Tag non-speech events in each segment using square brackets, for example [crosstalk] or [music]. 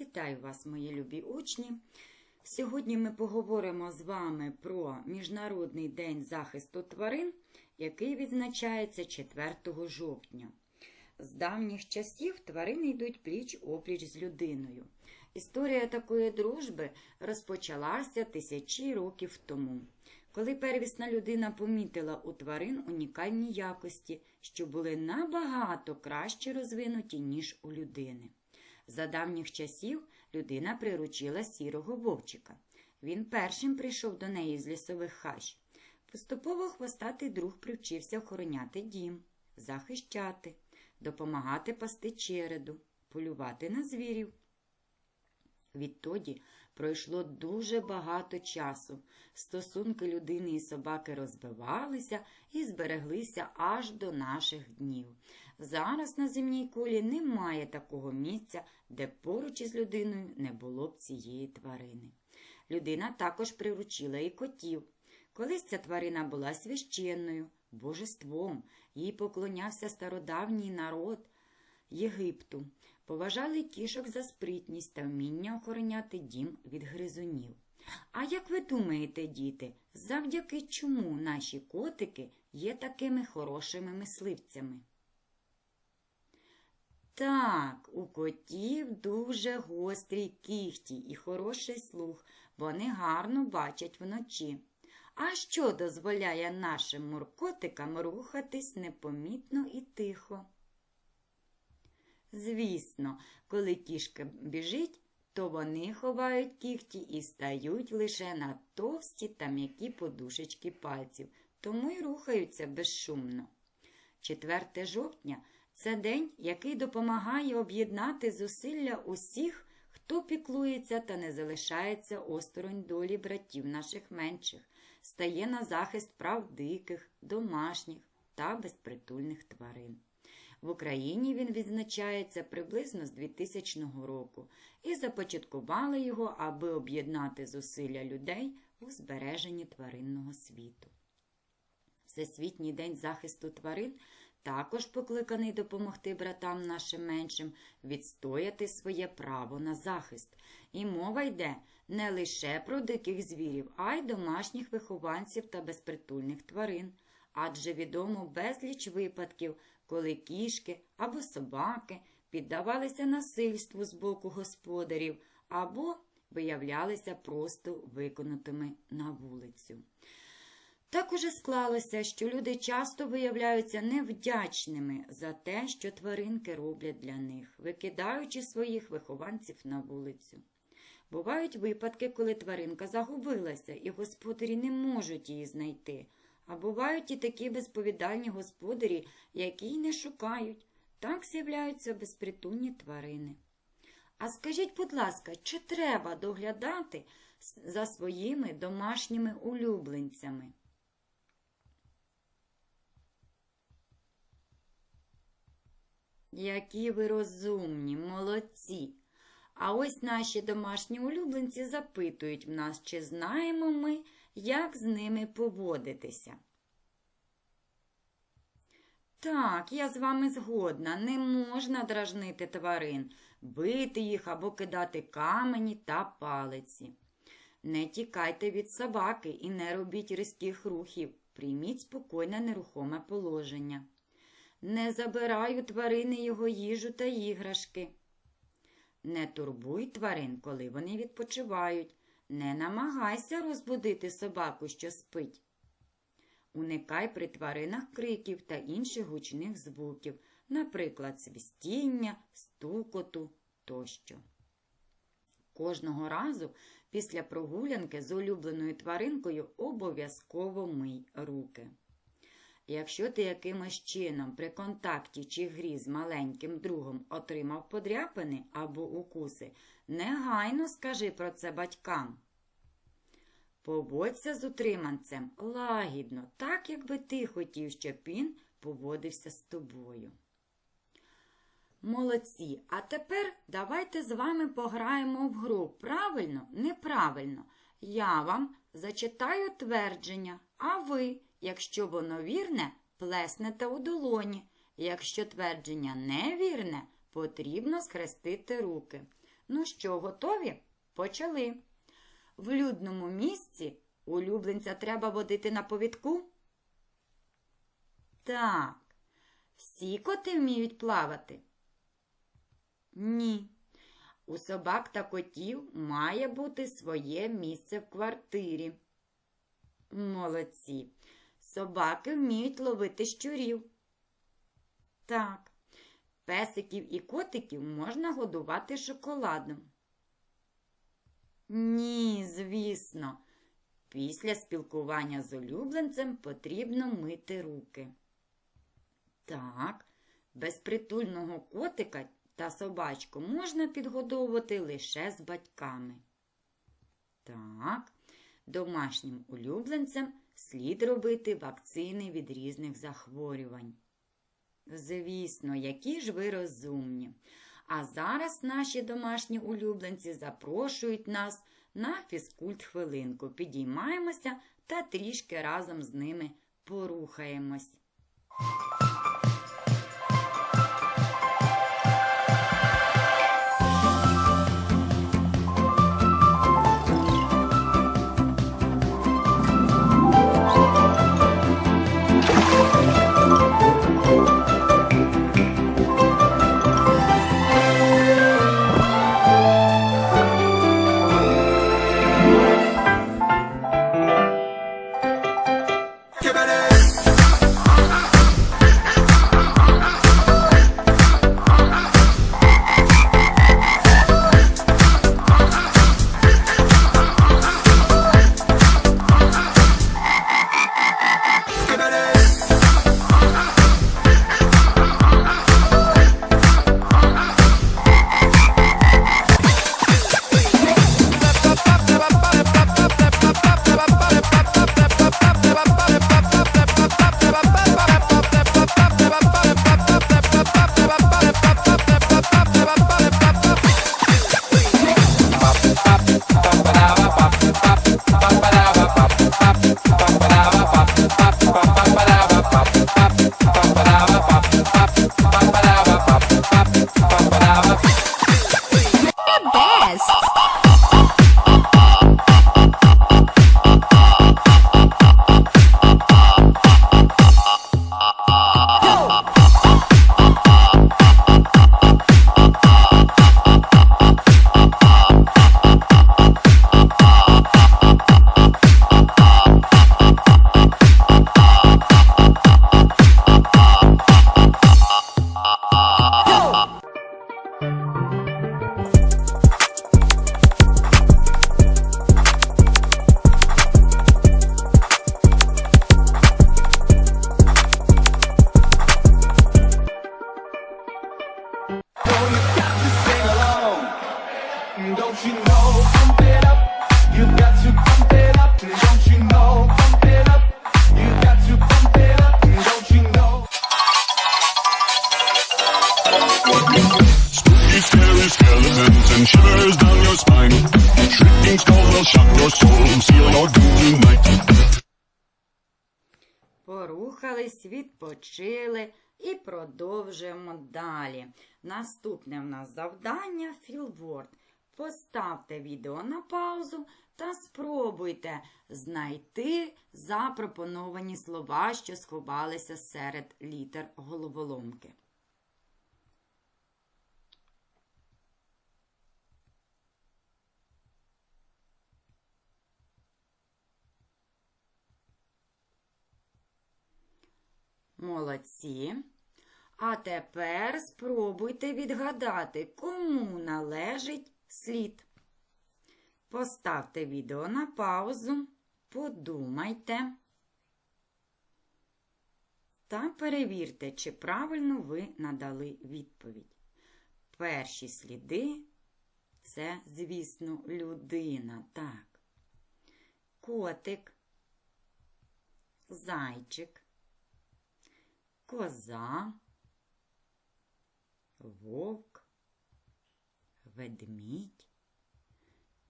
Вітаю вас, мої любі учні. Сьогодні ми поговоримо з вами про Міжнародний день захисту тварин, який відзначається 4 жовтня. З давніх часів тварини йдуть пліч опліч з людиною. Історія такої дружби розпочалася тисячі років тому, коли первісна людина помітила у тварин унікальні якості, що були набагато краще розвинуті, ніж у людини. За давніх часів людина приручила сірого вовчика. Він першим прийшов до неї з лісових хащ. Поступово хвостатий друг привчився охороняти дім, захищати, допомагати пасти череду, полювати на звірів. Відтоді пройшло дуже багато часу. Стосунки людини і собаки розбивалися і збереглися аж до наших днів. Зараз на земній кулі немає такого місця, де поруч із людиною не було б цієї тварини. Людина також приручила і котів. Колись ця тварина була священною, божеством, їй поклонявся стародавній народ Єгипту. Поважали кішок за спритність та вміння охороняти дім від гризунів. А як ви думаєте, діти, завдяки чому наші котики є такими хорошими мисливцями? Так, у котів дуже гострі кіхті і хороший слух, вони гарно бачать вночі. А що дозволяє нашим муркотикам рухатись непомітно і тихо? Звісно, коли кішка біжить, то вони ховають кіхті і стають лише на товсті та м'які подушечки пальців, тому й рухаються безшумно. 4 жовтня це день, який допомагає об'єднати зусилля усіх, хто піклується та не залишається осторонь долі братів наших менших, стає на захист прав диких, домашніх та безпритульних тварин. В Україні він відзначається приблизно з 2000 року і започаткували його, аби об'єднати зусилля людей у збереженні тваринного світу. Всесвітній день захисту тварин також покликаний допомогти братам нашим меншим відстояти своє право на захист. І мова йде не лише про диких звірів, а й домашніх вихованців та безпритульних тварин. Адже відомо безліч випадків, коли кішки або собаки піддавалися насильству з боку господарів або виявлялися просто виконутими на вулицю. Так уже склалося, що люди часто виявляються невдячними за те, що тваринки роблять для них, викидаючи своїх вихованців на вулицю. Бувають випадки, коли тваринка загубилася, і господарі не можуть її знайти. А бувають і такі безповідальні господарі, які й не шукають. Так з'являються безпритульні тварини. А скажіть, будь ласка, чи треба доглядати за своїми домашніми улюбленцями? Які ви розумні, молодці. А ось наші домашні улюбленці запитують в нас, чи знаємо ми, як з ними поводитися. Так, я з вами згодна, не можна дражнити тварин, бити їх або кидати камені та палиці. Не тікайте від собаки і не робіть різких рухів, прийміть спокійне нерухоме положення. Не забирай у тварини його їжу та іграшки. Не турбуй тварин, коли вони відпочивають. Не намагайся розбудити собаку, що спить. Уникай при тваринах криків та інших гучних звуків, наприклад, свистіння, стукоту тощо. Кожного разу після прогулянки з улюбленою тваринкою обов'язково мий руки. Якщо ти якимось чином при контакті чи грі з маленьким другом отримав подряпини або укуси, негайно скажи про це батькам. Поводься з утриманцем лагідно, так, якби ти хотів, щоб він поводився з тобою. Молодці, а тепер давайте з вами пограємо в гру. Правильно, неправильно. Я вам зачитаю твердження, а ви, якщо воно вірне, плеснете у долоні. Якщо твердження невірне, потрібно схрестити руки. Ну що, готові? Почали. В людному місці улюбленця треба водити на повідку? Так. Всі коти вміють плавати? Ні. У собак та котів має бути своє місце в квартирі. Молодці. Собаки вміють ловити щурів. Так. Песиків і котиків можна годувати шоколадом. Ні, звісно. Після спілкування з улюбленцем потрібно мити руки. Так, безпритульного котика та собачку можна підгодовувати лише з батьками. Так, домашнім улюбленцям слід робити вакцини від різних захворювань. Звісно, які ж ви розумні. А зараз наші домашні улюбленці запрошують нас на фізкульт хвилинку. Підіймаємося та трішки разом з ними порухаємось. Música Порухались, відпочили і продовжуємо далі. Наступне в нас завдання філворд. Поставте відео на паузу та спробуйте знайти запропоновані слова, що сховалися серед літер головоломки. Молодці. А тепер спробуйте відгадати, кому належить слід. Поставте відео на паузу, подумайте та перевірте, чи правильно ви надали відповідь. Перші сліди це, звісно, людина. Так. Котик, зайчик коза, вовк, ведмідь,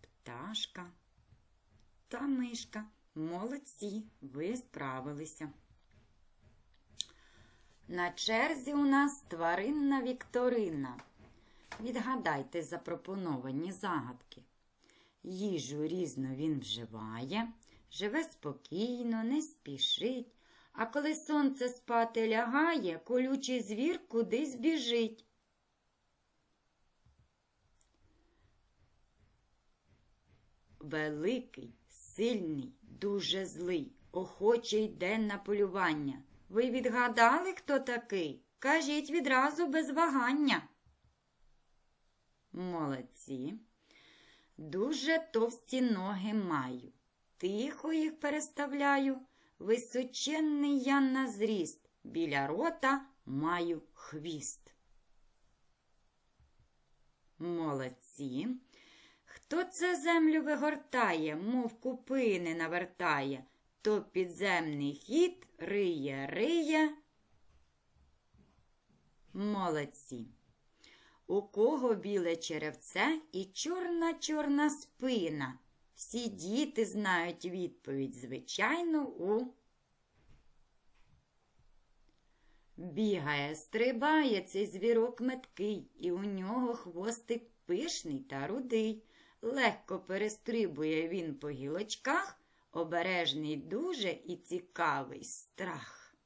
пташка та мишка. Молодці, ви справилися. На черзі у нас тваринна вікторина. Відгадайте запропоновані загадки. Їжу різну він вживає, живе спокійно, не спішить, а коли сонце спати лягає, колючий звір кудись біжить. Великий, сильний, дуже злий, охоче йде на полювання. Ви відгадали, хто такий? Кажіть відразу без вагання. Молодці. Дуже товсті ноги маю. Тихо їх переставляю. Височенний я на зріст. Біля рота маю хвіст. Молодці. Хто це землю вигортає, мов купини навертає, то підземний хід риє, риє. Молодці. У кого біле черевце і чорна-чорна спина. Всі діти знають відповідь, звичайно, у. Бігає, стрибає цей звірок меткий, і у нього хвостик пишний та рудий. Легко перестрибує він по гілочках, обережний дуже і цікавий страх.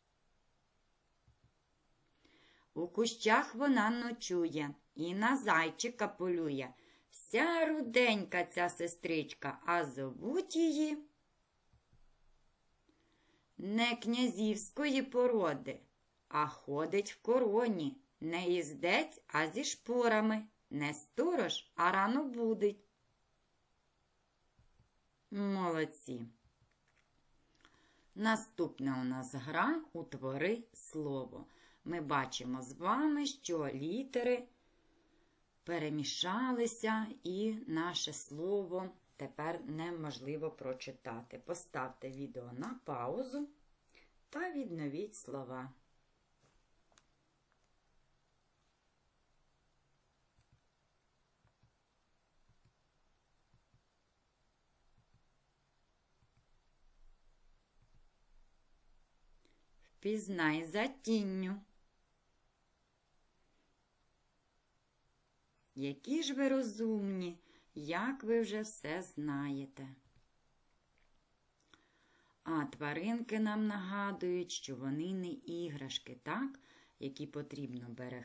У кущах вона ночує і на зайчика полює. Вся руденька ця сестричка, а зовуть її не князівської породи, а ходить в короні, не їздець, а зі шпорами, не сторож, а рано будить. Молодці. Наступна у нас гра утвори слово. Ми бачимо з вами, що літери перемішалися, і наше слово тепер неможливо прочитати. Поставте відео на паузу та відновіть слова. Впізнай за тінню. Які ж ви розумні, як ви вже все знаєте. А тваринки нам нагадують, що вони не іграшки, так? Які потрібно берег...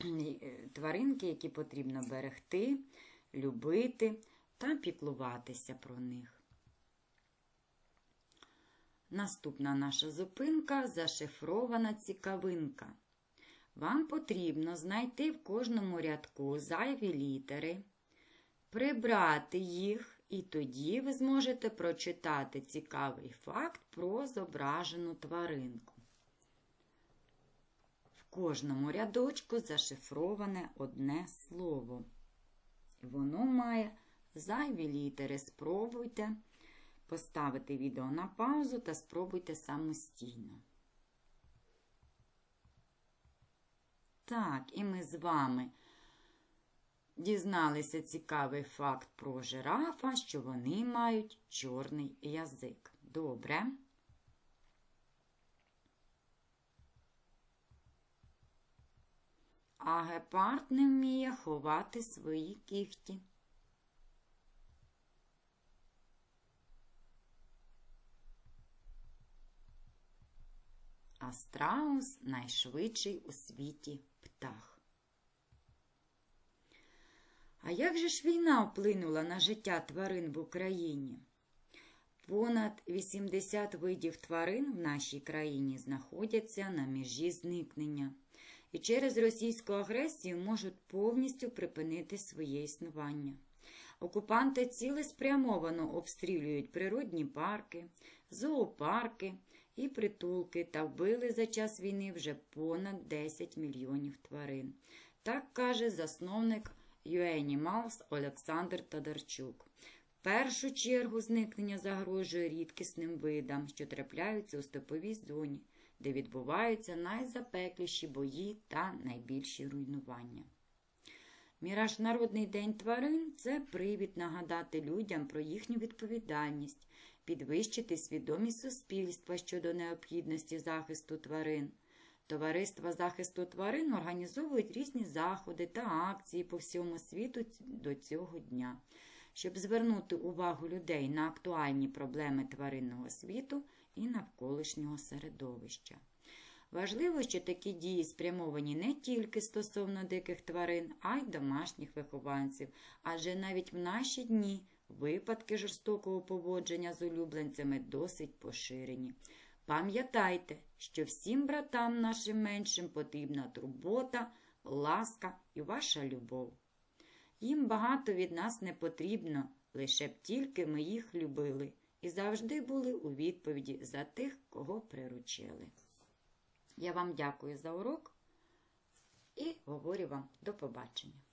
[clears throat] тваринки, які потрібно берегти, любити та піклуватися про них. Наступна наша зупинка зашифрована цікавинка. Вам потрібно знайти в кожному рядку зайві літери, прибрати їх, і тоді ви зможете прочитати цікавий факт про зображену тваринку. В кожному рядочку зашифроване одне слово. Воно має зайві літери. Спробуйте поставити відео на паузу та спробуйте самостійно. Так, і ми з вами дізналися цікавий факт про жирафа, що вони мають чорний язик. Добре. А гепард не вміє ховати свої кігті. А страус найшвидший у світі птах. А як же ж війна вплинула на життя тварин в Україні? Понад 80 видів тварин в нашій країні знаходяться на межі зникнення і через російську агресію можуть повністю припинити своє існування. Окупанти цілеспрямовано обстрілюють природні парки, зоопарки і притулки та вбили за час війни вже понад 10 мільйонів тварин. Так каже засновник UAnimals Олександр Тодорчук. В першу чергу зникнення загрожує рідкісним видам, що трапляються у степовій зоні, де відбуваються найзапекліші бої та найбільші руйнування. Міжнародний день тварин це привід нагадати людям про їхню відповідальність, підвищити свідомість суспільства щодо необхідності захисту тварин. Товариства захисту тварин організовують різні заходи та акції по всьому світу до цього дня, щоб звернути увагу людей на актуальні проблеми тваринного світу і навколишнього середовища. Важливо, що такі дії спрямовані не тільки стосовно диких тварин, а й домашніх вихованців, адже навіть в наші дні випадки жорстокого поводження з улюбленцями досить поширені. Пам'ятайте, що всім братам нашим меншим потрібна турбота, ласка і ваша любов. Їм багато від нас не потрібно, лише б тільки ми їх любили і завжди були у відповіді за тих, кого приручили. Я вам дякую за урок і говорю вам до побачення.